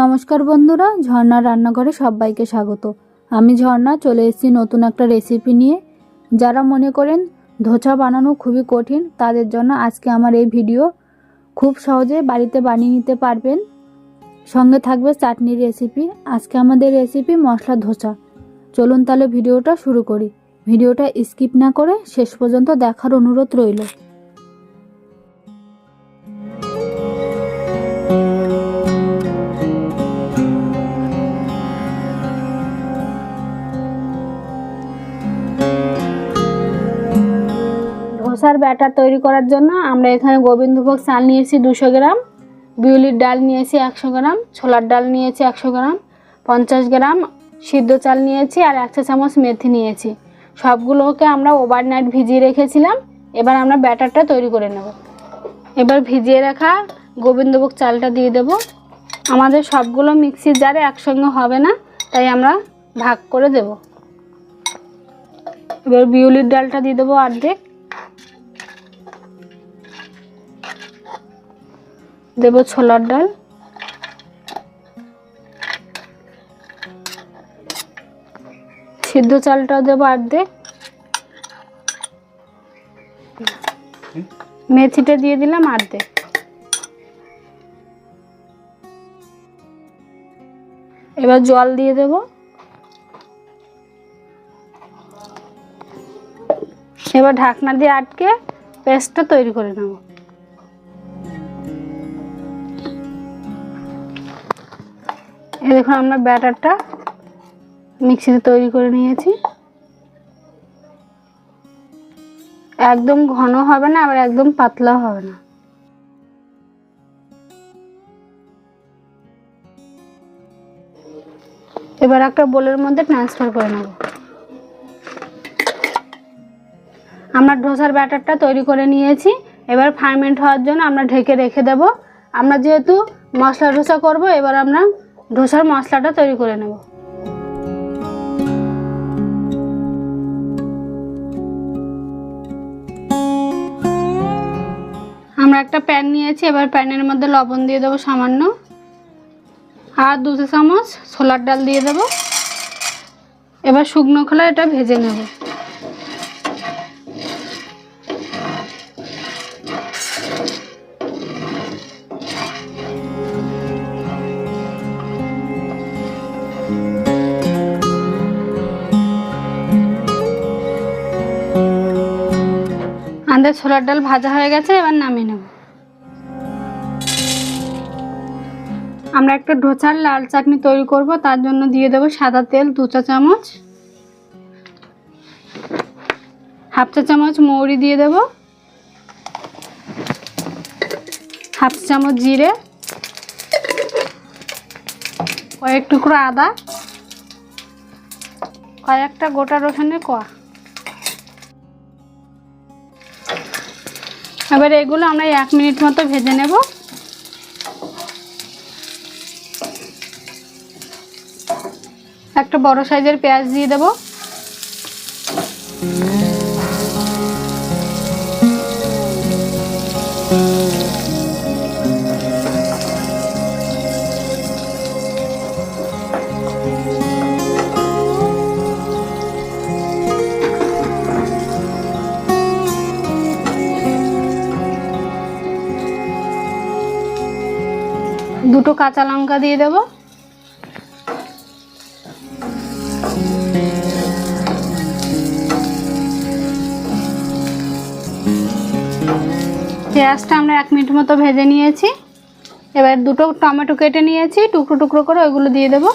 নমস্কার বন্ধুরা, ঝর্ণা রান্নাঘরে সবাইকে স্বাগত। আমি ঝর্ণা, চলে এসেছি নতুন একটা রেসিপি নিয়ে। যারা মনে করেন ধোচা বানানো খুবই কঠিন, তাদের জন্য আজকে আমার এই ভিডিও খুব সহজে বাড়িতে বানিয়ে নিতে পারবেন। সঙ্গে থাকবে চাটনির রেসিপি আজকে আমাদের রেসিপি মশলা ধোচা। চলুন তাহলে ভিডিওটা শুরু করি। ভিডিওটা স্কিপ না করে শেষ পর্যন্ত দেখার অনুরোধ রইল। ধোসার ব্যাটার তৈরি করার জন্য আমরা এখানে গোবিন্দভোগ চাল নিয়েছি দুশো গ্রাম, বিউলির ডাল নিয়েছি একশো গ্রাম, ছোলার ডাল নিয়েছি একশো গ্রাম, পঞ্চাশ গ্রাম সিদ্ধ চাল নিয়েছি আর এক চা চামচ মেথি নিয়েছি। সবগুলোকে আমরা ওভারনাইট ভিজিয়ে রেখেছিলাম, এবার আমরা ব্যাটারটা তৈরি করে নেব। এবার ভিজিয়ে রাখা গোবিন্দভোগ চালটা দিয়ে দেব। আমাদের সবগুলো মিক্সির জারে একসঙ্গে হবে না, তাই আমরা ভাগ করে দেব। এবার বিউলির ডালটা দিয়ে দেবো অর্ধেক। দেব ছোলার ডাল। সিদ্ধ চালটাও দেবো অর্ধেক মেথিটা দিয়ে দিলাম অর্ধেক এবার জল দিয়ে দেব। এবার ঢাকনা দিয়ে আটকে পেস্টটা তৈরি করে নেব। এই দেখুন, আমরা ব্যাটারটা মিক্সিতে তৈরি করে নিয়েছি। একদম ঘন হবে না, আবার একদম পাতলাও হবে না। এবার একটা বোলের মধ্যে ট্রান্সফার করে নেব। আমরা ডোসার ব্যাটারটা তৈরি করে নিয়েছি। এবার ফার্মেন্ট হওয়ার জন্য আমরা ঢেকে রেখে দেব। আমরা যেহেতু মশলা ডোসা করব, এবার আমরা ডোসার মশলাটা তৈরি করে নেব। আমরা একটা প্যান নিয়েছি, এবার প্যানের মধ্যে লবণ দিয়ে দেবো সামান্য। আর দু চামচ ছোলার ডাল দিয়ে দেবো। এবার শুকনো খোলা এটা ভেজে নেব। আমাদের ছোলার ডাল ভাজা হয়ে গেছে, এবার নামিয়ে নেব। আমরা একটা ঢোচার লাল চাটনি তৈরি করব, তার জন্য দিয়ে দেবো সাদা তেল, দু চা চামচ। হাফ চা চামচ মৌরি দিয়ে দেব। হাফ চামচ জিরে। কয়েক টুকরো আদা। কয়েকটা গোটা রসুনের কোয়া। এবার এগুলো আমরা এক মিনিট মতো ভেজে নেব। একটা বড় সাইজের পেঁয়াজ দিয়ে দেব। দুটো কাঁচা লঙ্কা দিয়ে দেব। পেঁয়াজটা আমরা এক মিনিট মতো ভেজে নিয়েছি। এবার দুটো টমেটো কেটে নিয়েছি, টুকরো টুকরো করে ওইগুলো দিয়ে দেবো।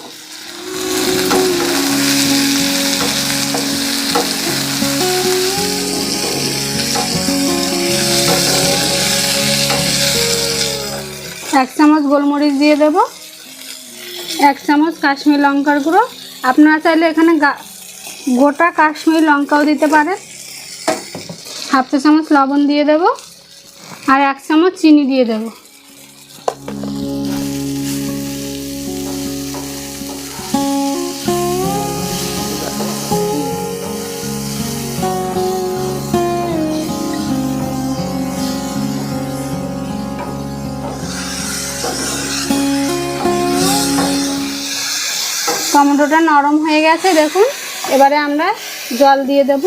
এক চামচ গোলমরিচ দিয়ে দেব। এক চামচ কাশ্মীর লঙ্কার গুঁড়ো। আপনারা চাইলে এখানে গোটা কাশ্মীর লঙ্কাও দিতে পারেন। হাফ চা চামচ লবণ দিয়ে দেব। আর এক চামচ চিনি দিয়ে দেব। টমেটোটা নরম হয়ে গেছে, দেখুন। এবারে আমরা জল দিয়ে দেব।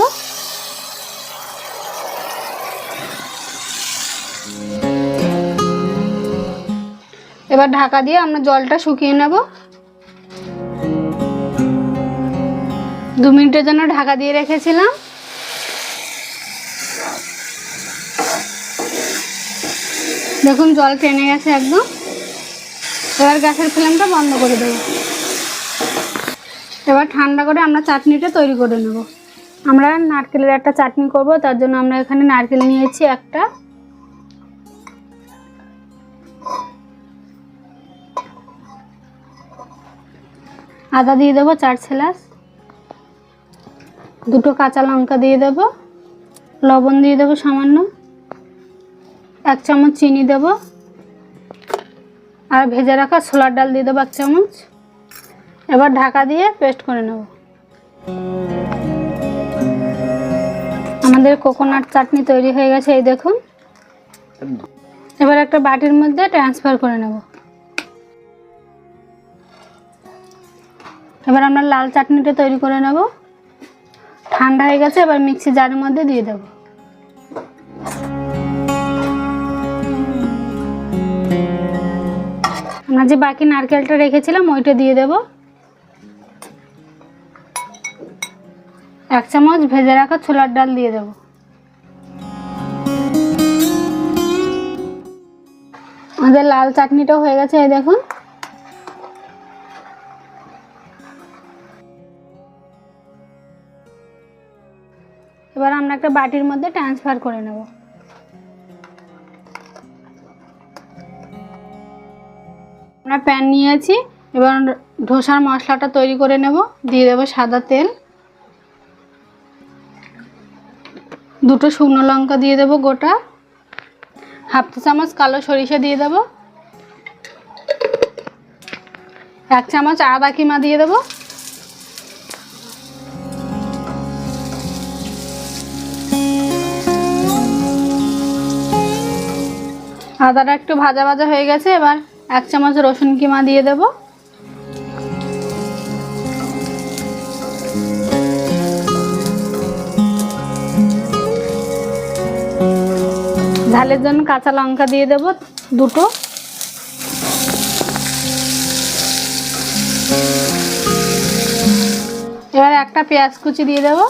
এবার ঢাকা দিয়ে আমরা জলটা শুকিয়ে নেব। দু মিনিটের জন্য ঢাকা দিয়ে রেখেছিলাম। দেখুন জল টেনে গেছে একদম। এবার গ্যাসের ফ্লেমটা বন্ধ করে দেবো। এবার ঠান্ডা করে আমরা চাটনিটা তৈরি করে নেব। আমরা নারকেলের একটা চাটনি করব, তার জন্য আমরা এখানে নারকেল নিয়েছি একটা। আদা দিয়ে দেবো চার ছেলাস দুটো কাঁচা লঙ্কা দিয়ে দেবো। লবণ দিয়ে দেবো সামান্য। এক চামচ চিনি দেবো। আর ভেজে রাখা ছোলার ডাল দিয়ে দেবো এক চামচ। এবার ঢাকা দিয়ে পেস্ট করে নেব। আমাদের কোকোনাট চাটনি তৈরি হয়ে গেছে, এই দেখুন। এবার একটা বাটির মধ্যে ট্রান্সফার করে নেব। এবার আমরা লাল চাটনিটা তৈরি করে নেব। ঠান্ডা হয়ে গেছে, এবার মিক্সি জারের মধ্যে দিয়ে দেব। আমরা যে বাকি নারকেলটা রেখেছিলাম, ওইটা দিয়ে দেব। এক চামচ ভেজে রাখা ছোলার ডাল দিয়ে দেব। আমাদের লাল চাটনিটাও হয়ে গেছে, এই দেখুন। এবার আমরা একটা বাটির মধ্যে ট্রান্সফার করে নেব। আমরা প্যান নিয়েছি, এবার ধোসার মশলাটা তৈরি করে নেব, দিয়ে দেবো সাদা তেল। দুটো শুকনো লঙ্কা দিয়ে দেবো গোটা। হাফ চামচ কালো সরিষা দিয়ে দেবো। এক চামচ আদা কিমা দিয়ে দেবো। আদাটা একটু ভাজা ভাজা হয়ে গেছে, এবার এক চামচ রসুন কিমা দিয়ে দেব। ঝালের জন্য কাঁচা লঙ্কা দিয়ে দেব দুটো। এবার একটা পেঁয়াজ কুচি দিয়ে দেবো।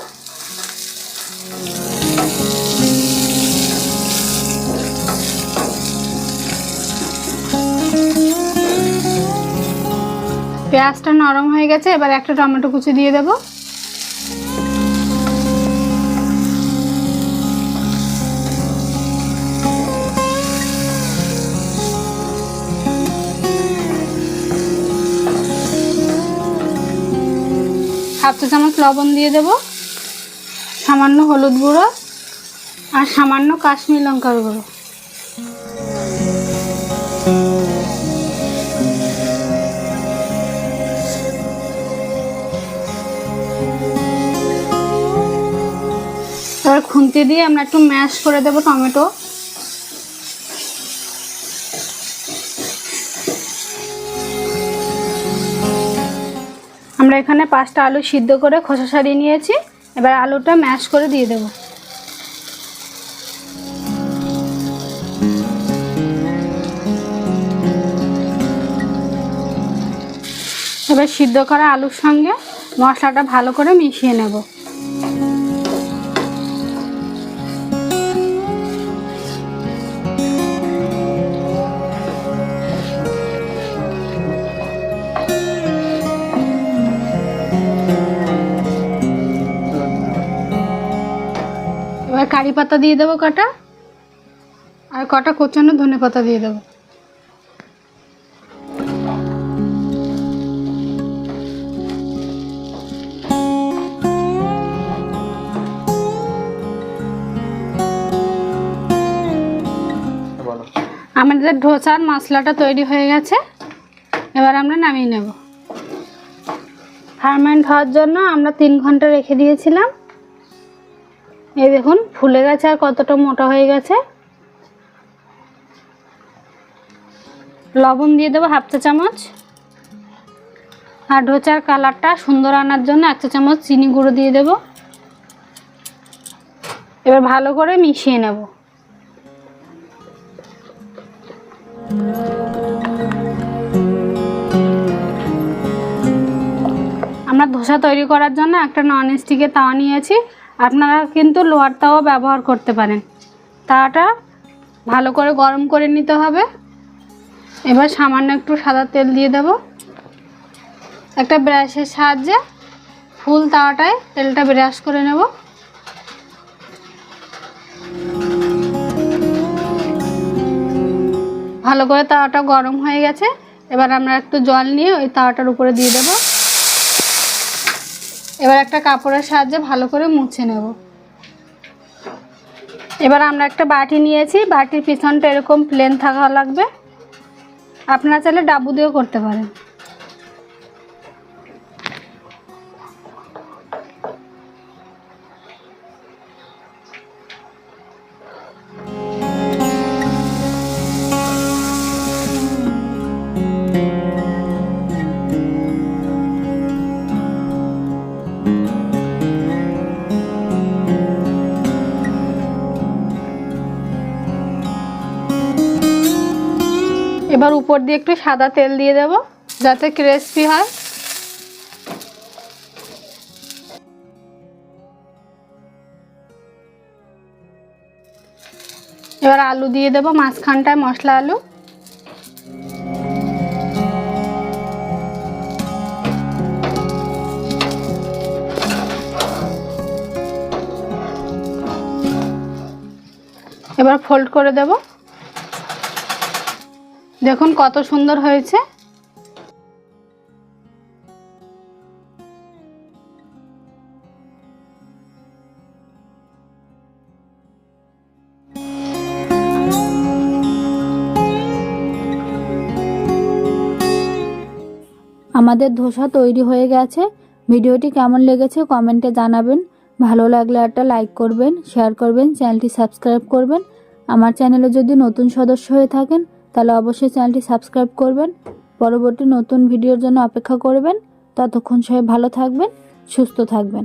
পেঁয়াজটা নরম হয়ে গেছে, এবার একটা টমেটো কুচি দিয়ে দেবো। হাফ চা চামচ লবণ দিয়ে দেবো। সামান্য হলুদ গুঁড়ো আর সামান্য কাশ্মীর লঙ্কার গুঁড়ো। এবার খুন্তি দিয়ে আমরা একটু ম্যাশ করে দেবো টমেটো। আমরা এখানে পাঁচটা আলু সিদ্ধ করে খোসা সারিয়ে নিয়েছি। এবার আলুটা ম্যাশ করে দিয়ে দেবো। এবার সিদ্ধ করা আলুর সঙ্গে মশলাটা ভালো করে মিশিয়ে নেব। কারি পাতা দিয়ে দেবো কটা? আর কটা কোচানো ধনে পাতা দিয়ে দেবো। আমাদের ধোসার মশলাটা তৈরি হয়ে গেছে। এবার আমরা নামিয়ে নেব। ফার্মেন্ট হওয়ার জন্য আমরা তিন ঘণ্টা রেখে দিয়েছিলাম। এই দেখুন, ফুলে গেছে আর কতটা মোটা হয়ে গেছে। লবণ দিয়ে দেবো হাফ চা চামচ। আর ঢোচার কালারটা সুন্দর আনার জন্য এক চা চামচ চিনি গুঁড়ো দিয়ে দেব। এবার ভালো করে মিশিয়ে নেব। আমরা ধোসা তৈরি করার জন্য একটা নন স্টিকের তাওয়া নিয়েছি। আপনারা কিন্তু লোহার তাওয়া ব্যবহার করতে পারেন। তাওয়াটা ভালো করে গরম করে নিতে হবে। এবার সামান্য একটু সাদা তেল দিয়ে দেব। একটা ব্রাশের সাহায্যে ফুল তাওয়াটায় তেলটা ব্রাশ করে নেব। ভালো করে তাওয়াটা গরম হয়ে গেছে। এবার আমরা একটু জল নিয়ে ওই তাওয়াটার উপরে দিয়ে দেব। এবার একটা কাপড়ের সাহায্যে ভালো করে মুছে নেব। এবার আমরা একটা বাটি নিয়েছি, বাটির পিছনটা এরকম প্লেন থাকা লাগবে। আপনারা চাইলে ডাবু দিয়েও করতে পারেন। এবার উপর দিয়ে একটু সাদা তেল দিয়ে দেব, যাতে ক্রিসপি হয়। এবার আলু দিয়ে দেব, মাঝখানটায় মশলা আলু। এবার ফোল্ড করে দেব। দেখুন কত সুন্দর হয়েছে। আমাদের ধোসা তৈরি হয়ে গেছে। ভিডিওটি কেমন লেগেছে কমেন্টে জানাবেন। ভালো লাগলে একটা লাইক করবেন, শেয়ার করবেন, চ্যানেলটি সাবস্ক্রাইব করবেন। আমার চ্যানেলে যদি নতুন সদস্য হয়ে থাকেন তাহলে অবশ্যই চ্যানেলটি সাবস্ক্রাইব করবেন। পরবর্তী নতুন ভিডিওর জন্য অপেক্ষা করবেন। ততক্ষণ সবাই ভালো থাকবেন, সুস্থ থাকবেন।